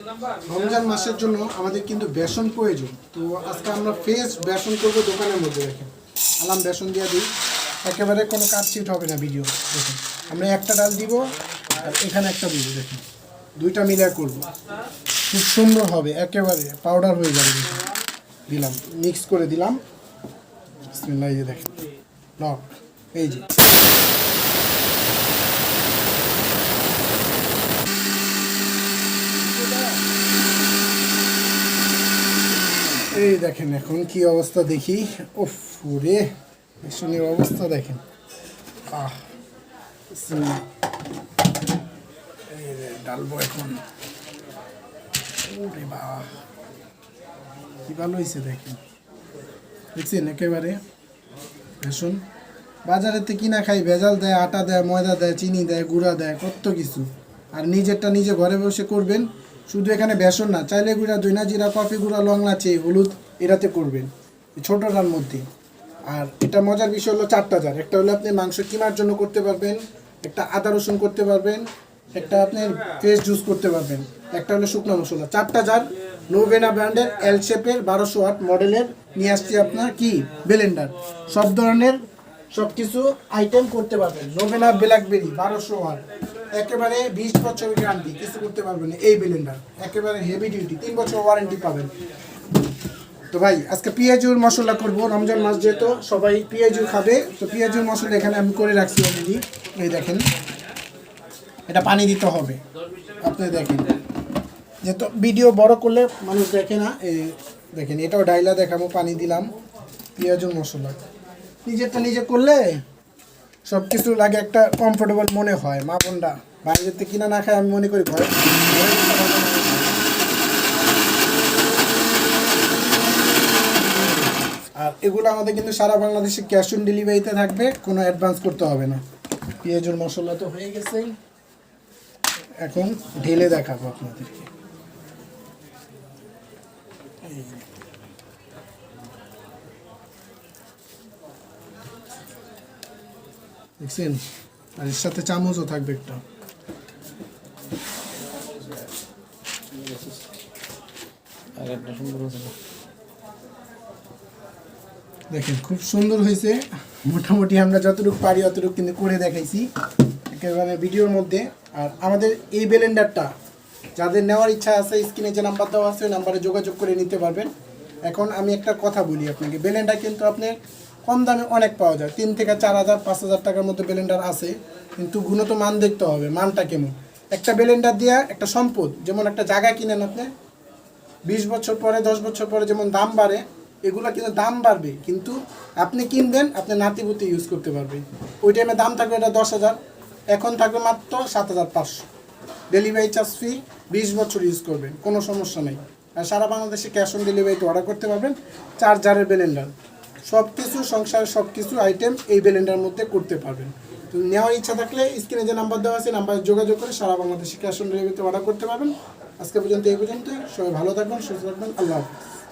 রমজান মাসের জন্য আমাদের কিন্তু বেসন প্রয়োজন। তো আজকে আমরা ফ্রেশ বেসন করব দোকানের মধ্যে, দেখেন। আলাম বেসন দিয়ে দিই। একেবারে কোনো কাটছিট হবে না ভিডিও দেখুন। আমরা একটা ডাল দিব, আর এখানে একটা দিব, দেখুন। দুইটা মিলে করব। খুব সুন্দর হবে, একেবারে পাউডার হয়ে যাবে দিলাম মিক্স করে দিলাম। দেখেন। লক, এই যে। এই দেখেন এখন কি অবস্থা দেখি। ওফ রে বেসনের অবস্থা দেখেন। আহ ডালবো এখন। কি ভালো হয়েছে দেখেন। দেখছেন একেবারে? বেসন বাজারেতে কিনা খাই, ভেজাল দেয়, আটা দেয়, ময়দা দেয়, চিনি দেয়, গুঁড়া দেয়, কত কিছু। আর নিজেরটা নিজে ঘরে বসে করবেন শুধু এখানে বেসন না, চাইলে গুঁড়া দইনা জিরা, কফি গুঁড়া লং লাচি হলুদ এটাতে করবেন ছোটোটার মধ্যে। আর এটা মজার বিষয় হলো চারটা জার। একটা হলো আপনি মাংস কিমার জন্য করতে পারবেন, একটা আদা রসুন করতে পারবেন, একটা আপনি ফ্রেশ জুস করতে পারবেন, একটা হলো শুকনো মশলা। চারটা জার নোভেনা ব্র্যান্ডের এল শেপের বারোশো ওয়াট মডেলের নিয়ে আসছি আপনার কি? বেলেন্ডার। সব ধরনের সব কিছু আইটেম করতে পারবেন। নোভেনা, ব্ল্যাকবেরি, বারোশো ওয়াট একেবারে বিশ বছরের গ্যারান্টি কিছু করতে পারবেন না, এই বেলেন্ডার একেবারে হেভি ডিউটি তিন বছর ওয়ারেন্টি পাবেন। তো ভাই, আজকে পেঁয়াজুর মশলা করব, রমজান মাস যেহেতু, সবাই পেঁয়াজু খাবে, তো পেঁয়াজুর মশলা এখানে আমি করে রাখছি অলরেডি এই দেখেন, এটা পানি দিতে হবে। আপনি দেখেন, যেহেতু ভিডিও বড় করলে মানুষ দেখে না এই দেখেন, এটাও ডাইলা দেখাবো, পানি দিলাম, পেঁয়াজুর মশলা। নিজেরটা নিজে করলে সব কিছু লাগে একটা কমফোর্টেবল মনে হয়। মা বোনরা বাইরেতে কিনা না খায়, আমি মনে করি ঘরে। আর এগুলো আমাদের কিন্তু সারা বাংলাদেশে ক্যাশ অন ডেলিভারিতে থাকবে, কোনো অ্যাডভান্স করতে হবে না। পেঁয়াজুর মশলা তো হয়ে গেছেই। এখন ঢেলে দেখাবো আপনাদেরকে এই যে। দেখছেন? আর এর সাথে চামচও থাকবে একটা। দেখেন খুব সুন্দর হয়েছে। মোটামুটি আমরা যতটুকু পারি অতটুকু কিন্তু করে দেখাইছি। একেবারে ভিডিওর মধ্যে। আর আমাদের এই ব্লেন্ডারটা যাদের নেওয়ার ইচ্ছা আছে স্ক্রিনে যে নাম্বার দেওয়া আছে ওই নাম্বারে যোগাযোগ করে নিতে পারবেন। এখন আমি একটা কথা বলি আপনাকে। ব্লেন্ডার কিন্তু আপনি কম দামে অনেক পাওয়া যায়। তিন থেকে চার হাজার, পাঁচ হাজার টাকার মতো ব্লেন্ডার আছে, কিন্তু গুণত মান দেখতে হবে, মানটা কেমন? একটা ব্লেন্ডার দিয়ে একটা সম্পদ, যেমন একটা জায়গা কিনেন আপনি, বিশ বছর পরে, দশ বছর পরে যেমন দাম বাড়ে, এগুলো কিন্তু দাম বাড়বে, কিন্তু আপনি কিনবেন, আপনি নাতিপুতি ইউজ করতে পারবেন। ওই টাইমে দাম থাকবে এটা দশ হাজার, এখন থাকবে মাত্র সাত হাজার পাঁচশো। ডেলিভারি চার্জ ফ্রি বিশ বছর ইউজ করবেন, কোনো সমস্যা নেই। আর সারা বাংলাদেশে ক্যাশ অন ডেলিভারিতে অর্ডার করতে পারবেন চার্জারের ব্লেন্ডার সব কিছু সংসার সব কিছু আইটেম এই ব্যালেন্ডার মধ্যে করতে পারবেন। তো নেওয়ার ইচ্ছা থাকলে স্ক্রিনে যে নাম্বার দেওয়া আছে নাম্বারে যোগাযোগ করে সারা বাংলাদেশে ক্যাশ অন ডেলিভারিতে অর্ডার করতে পারবেন। আজকে পর্যন্ত এই পর্যন্ত সবাই ভালো থাকবেন সুস্থ থাকবেন আল্লাহ হাফিজ।